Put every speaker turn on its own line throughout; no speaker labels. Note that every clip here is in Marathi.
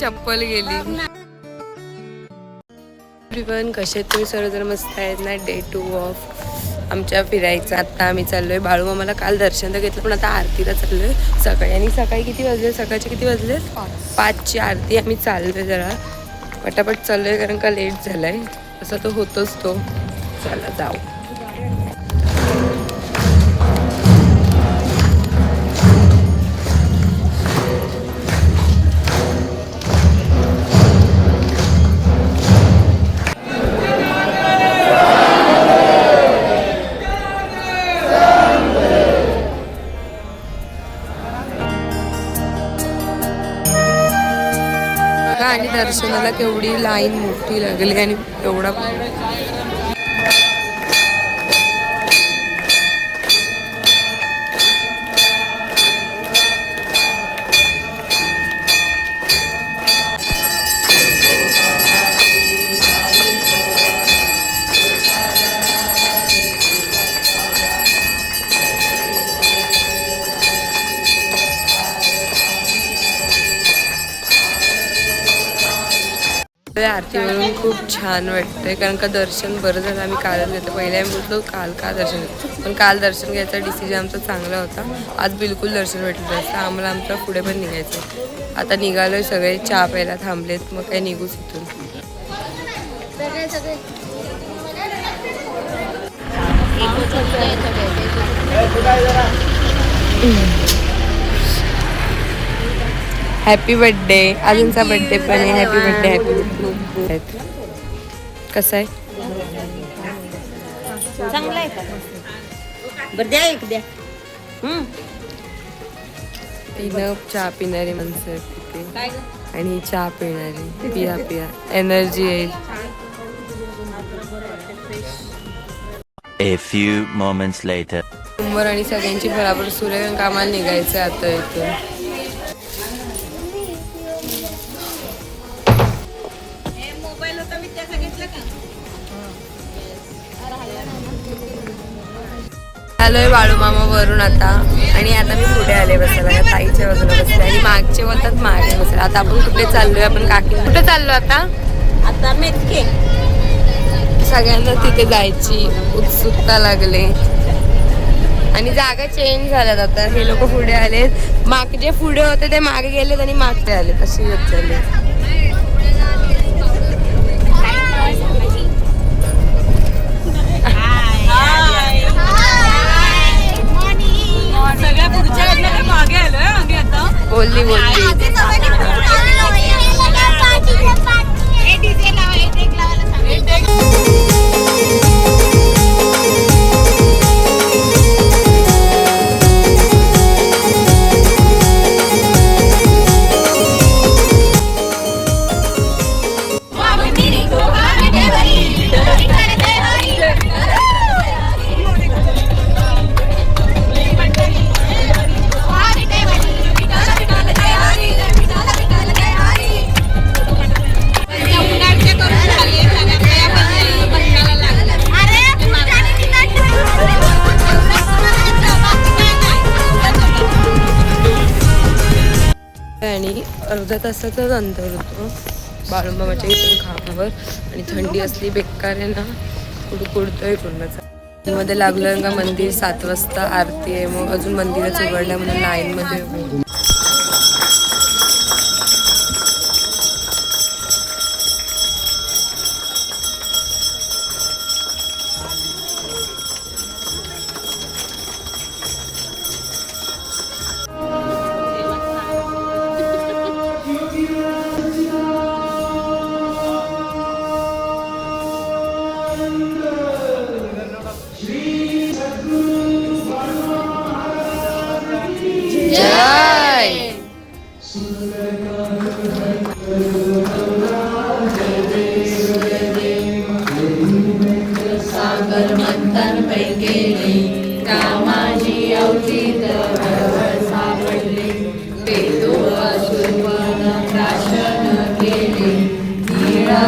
चप्पल गेली. कसे तुम्ही तुम्ही? सर्वजण मस्त आहेत ना? डे टू ऑफ आमच्या फिरायचं. आत्ता आम्ही चाललोय बाळू आम्हाला काल दर्शन तर घेतलं पण आता आरतीला चाललोय. सकाळी आणि सकाळी किती वाजले? सकाळचे किती वाजले? पाचची आरती. आम्ही चाललोय जरा. पटापट चाललोय कारण का लेट झालाय. असा तो होतोच तो. चला जाऊ. आणि दर्शनाला केवढी लाईन मोठी लागली आणि एवढा आरती वरून खूप छान वाटतंय. कारण का दर्शन बरं झालं आम्ही कालच घेतो पहिले आम्ही बोलतो काल का दर्शन घेतो पण काल दर्शन घ्यायचा डिसिजन आमचा चांगला होता. आज बिलकुल दर्शन भेटलं नसतं आम्हाला आमचं पुढे पण निघायचं आता निघालोय सगळे चहा प्यायला थांबलेत. मग काय निघूच इथून. हॅपी बर्थडे अजूनचा बर्थडे पण आहे. हॅपी बर्थडे हॅपी बर्थडे कसं आहे?
चांगला आहे बरं द्या एक द्या.
तिनं चहा पिणारी माणसं आहेत तिथे? आणि चहा पिणारी. पिया पिया. एनर्जी येईल.
A few moments later.
उंबर आणि सगळ्यांची बराबर सुरू आहे. कारण कामाला निघायचं आहे आता इथून. आलोय बाळूमामा वरून आता. आणि आता मी पुढे आले बसायला. या ताईच्या बाजूला बसले. आणि मागचे बोलतात मागे बसले. आता आपण कुठे चाललोय? आपण काकी कुठे चाललो आता?
आता मेथके
सगळ्यांना तिथे जायची उत्सुकता लागली. आणि जागा चेंज झाल्यात आता. हे लोक पुढे आलेत. माग जे पुढे होते ते मागे गेलेत आणि मागचे आले अशी येत चालले अर्धा तासाचाच अंतर होतो बाळूमामाच्या इथून खांबावर आणि थंडी असली बेकार आहे ना कुडकुडतोय पूर्णचा. मध्ये लागलं का मंदिर सात वाजता आरती आहे. मग अजून मंदिरच उघडल्या म्हणून लाईनमध्ये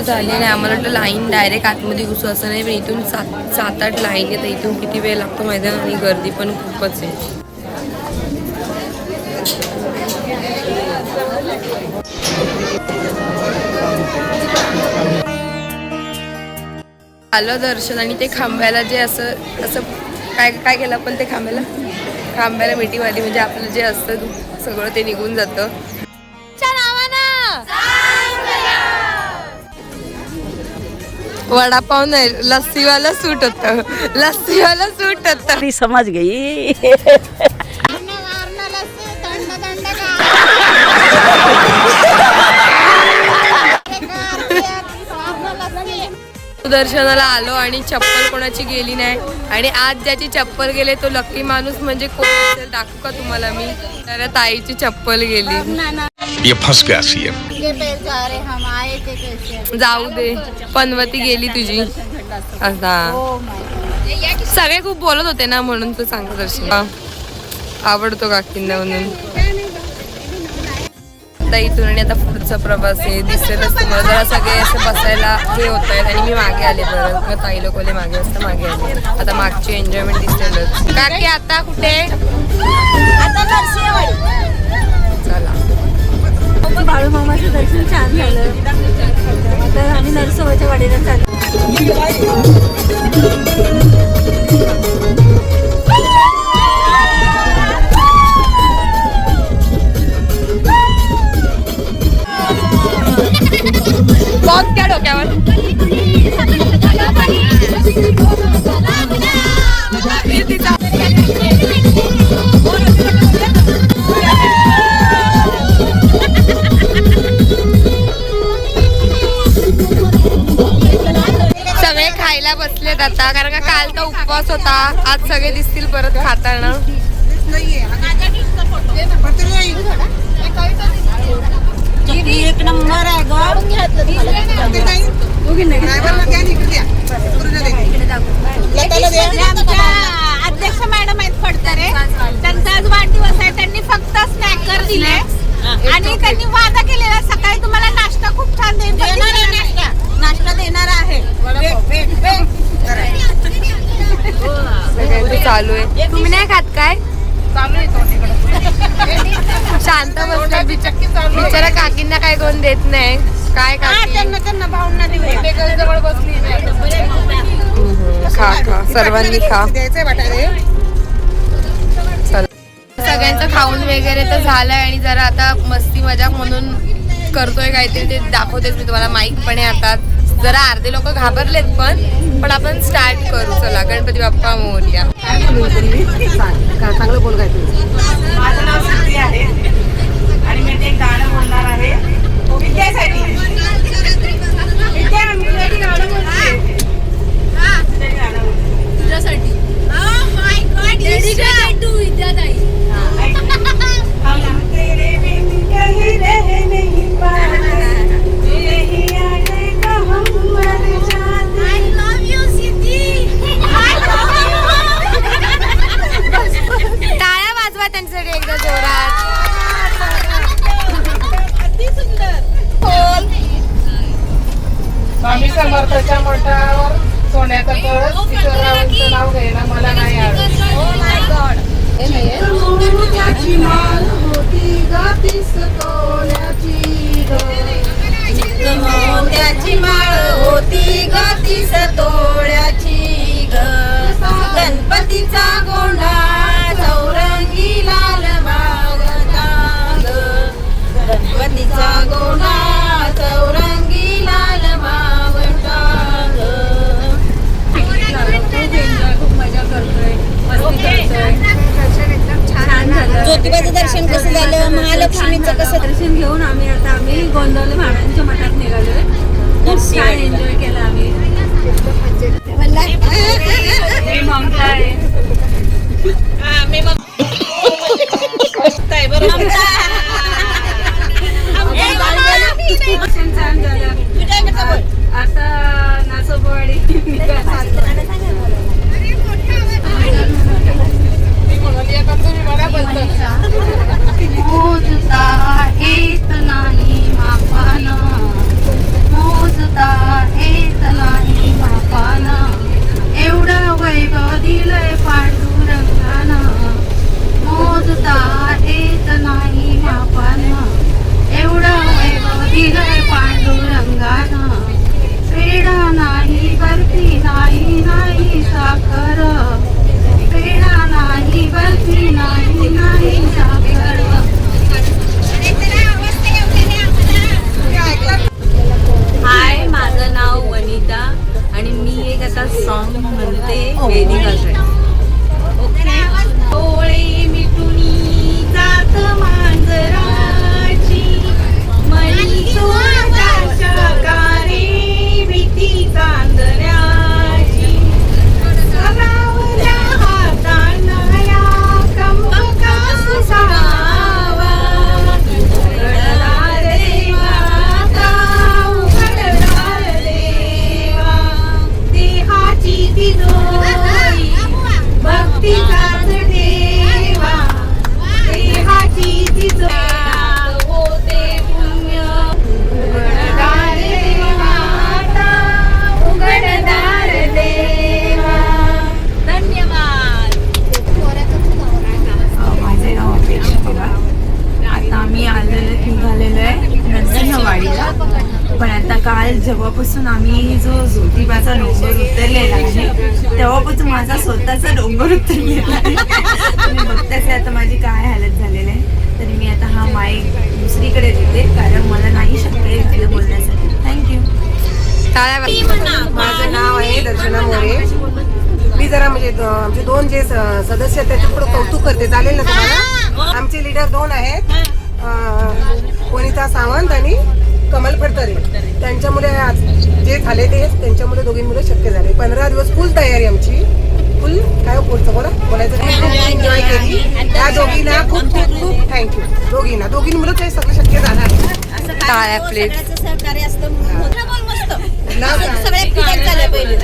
वेळ झाली आणि आम्हाला वाटलं लाईन डायरेक्ट आतमध्ये घुसू असं नाही पण इथून सात सात आठ लाईन आहे तर इथून किती वेळ लागतो माहिती आणि गर्दी पण खूपच आहे. आलं दर्शन आणि ते खांब्याला जे असं असं काय काय केलं आपण ते खांब्याला? खांब्याला मिठीवाली म्हणजे आपलं जे असतं सगळं ते निघून जातं. वडापाव नाही लस्सीवाला सूट होत. लस्सीवाला सूट होत.
ती समज गई.
दर्शनाला आलो आणि चप्पल कोणाची गेली नाही. आणि आज ज्याची चप्पल गेले तो लक्की माणूस म्हणजे कोण असेल दाखवू का तुम्हाला मी? तर ताईची चप्पल गेली.
ये फंस गया सीएम
हम आए थे कैसे?
जाऊ दे पनवती गेली तुझी। असा सगळे खूप बोलत होते ना म्हणून तू सांग दर्शन आवडतो काकींना म्हणून. आता इथून आणि आता पुढचा प्रवास आहे दिसेलच तुम्हाला. जरा सगळे असे बसायला हे होत आहेत आणि मी मागे आले बरं. मग ताई लोकले मागे असता मागे आले. आता मागची एन्जॉयमेंट दिसेलच. काकी आता कुठे?
आता
खायला बसलेत आता कारण का काल तर उपवास होता आज सगळे दिसतील परत खाताना.
एक नंबर आहे
आमच्या अध्यक्ष मॅडम आहेत फडतरे त्यांचा आज वाढदिवस आहे. त्यांनी फक्त स्नॅकर दिले. आणि त्यांनी वादा केलेला सकाळी तुम्हाला नाश्ता खूप छान देणार नाश्ता नाश्ता देणार आहे
सगळ्यांचं चालू आहे तुम्ही नाही खात काय? शांत बसल्या बिचारा. काकींना काय कोण देत नाही. काय काकी?
त्यांना भावना
खा खा. सर्वांनी खा. चला. सगळ्यांचं खाऊन वगैरे तर झालंय आणि जरा आता मस्ती मजाक म्हणून करतोय काहीतरी ते दाखवतेच मी तुम्हाला. माईक पण आहे आता. जरा अर्धे लोक घाबरलेत पण पण आपण स्टार्ट करू. चला गणपती बाप्पा मोरया.
माझं नाव सिद्धी आहे. आणि मी ते एक गाणं बोलणार आहे. विद्यासाठी.
नाव घ्यायला मला नाही आवडत
त्याची माळ होती गातीस
तोळ्याची ग गणपतीचा गोंडा
ज्योतिबाचं दर्शन कसं झालं? महालक्ष्मीचं कसं
दर्शन घेऊन आम्ही आता आम्ही गोंदवले महाराजांच्या मठात निघालोय. खूप छान एन्जॉय केला आम्ही. मी ममता आहे. दर्शन
जो ज्योतिबाचा डोंगर उतरलेला आहे तेव्हापासून माझा स्वतःचा डोंगर उतरलेला आहे. तुम्ही बघताच आहे आता माझी काय हालत झालेली आहे. तरी मी आता हा माईक दुसरीकडे देते कारण मला नाही शक्य आहे बोलण्यासाठी. थँक्यू
माझं नाव आहे दर्शना मोरे. मी जरा म्हणजे आमचे दोन जे स- सदस्य आहेत त्याचे थोडं कौतुक करते. चालेल ना तुम्हाला? आमचे लीडर दोन आहेत वनिता सावंत आणि कमल फडतरे. त्यांच्यामुळे आज जे झाले ते त्यांच्यामुळे दोघींमुळे शक्य झाले. पंधरा दिवस फुल तयारी आमची. फुल काय हो पुढचं बोला? बोलायचं एन्जॉय केली. त्या दोघींना खूप खूप खूप थँक्यू दोघींना. दोघींमुळे ते सगळं शक्य झालं
टाळ्या प्लेट
सहकार्य असतं म्हणून. होतं. बोल मस्त.
नाव काय?
सगळे झाले पहिले.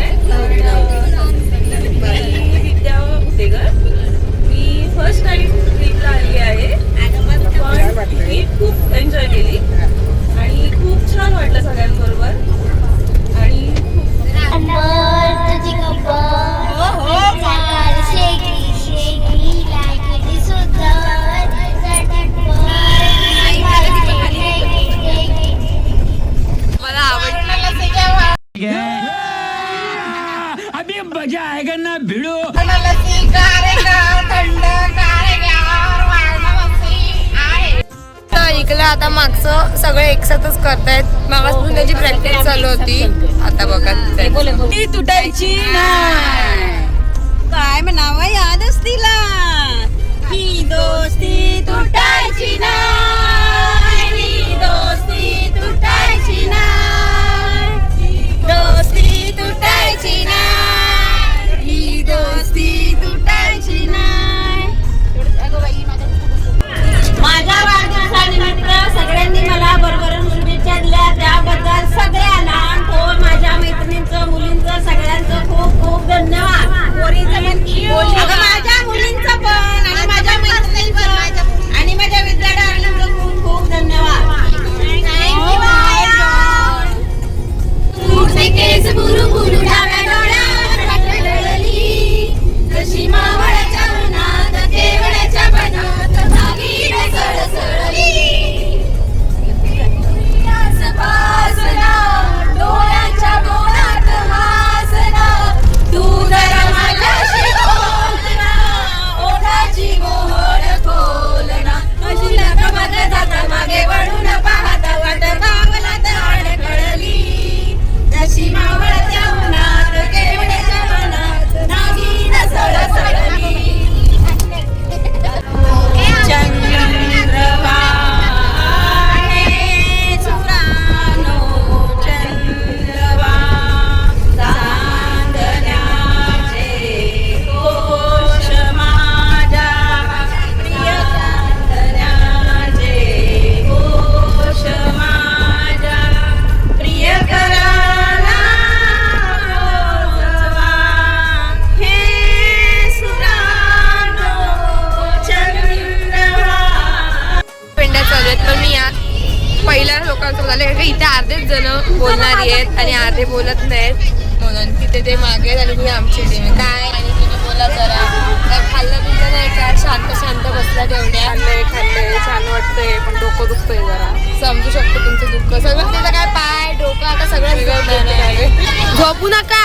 आता मागचं सगळे एकसाथच करतायत. मागासपासून त्याची प्रॅक्टिस चालू होती. आता बघा
ती तुटायची काय म्हणावं यादच तिला ही दोस्ती तुटायची नाही.
अर्धे बोलत नाहीत. म्हणून तिथे ते मागे आणि मी आमची टीम काय? आणि तुम्ही बोला जरा काय खाल्लं पिल्लं नाही काय शांत शांत बसला तेवढ्या
खाल्लंय खाल्लंय छान वाटतंय पण डोकं दुखतंय जरा.
समजू शकतो तुमचं दुःख. सगळं तिथं काय? पाय डोकं आता सगळं. झोपू नका.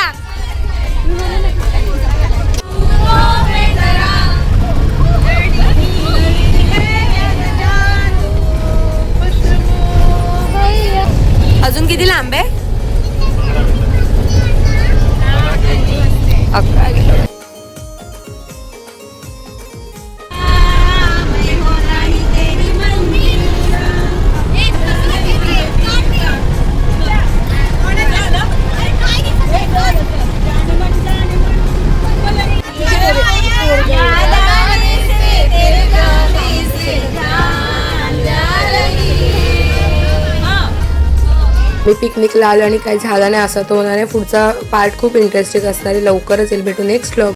अजून किती लांब आहे? A, पिकनिकला आलो आणि काही झालं नाही असं तो म्हणाले पुढचा पार्ट खूप इंटरेस्टिंग असणार आहे. लवकरच येईल भेटू नेक्स्ट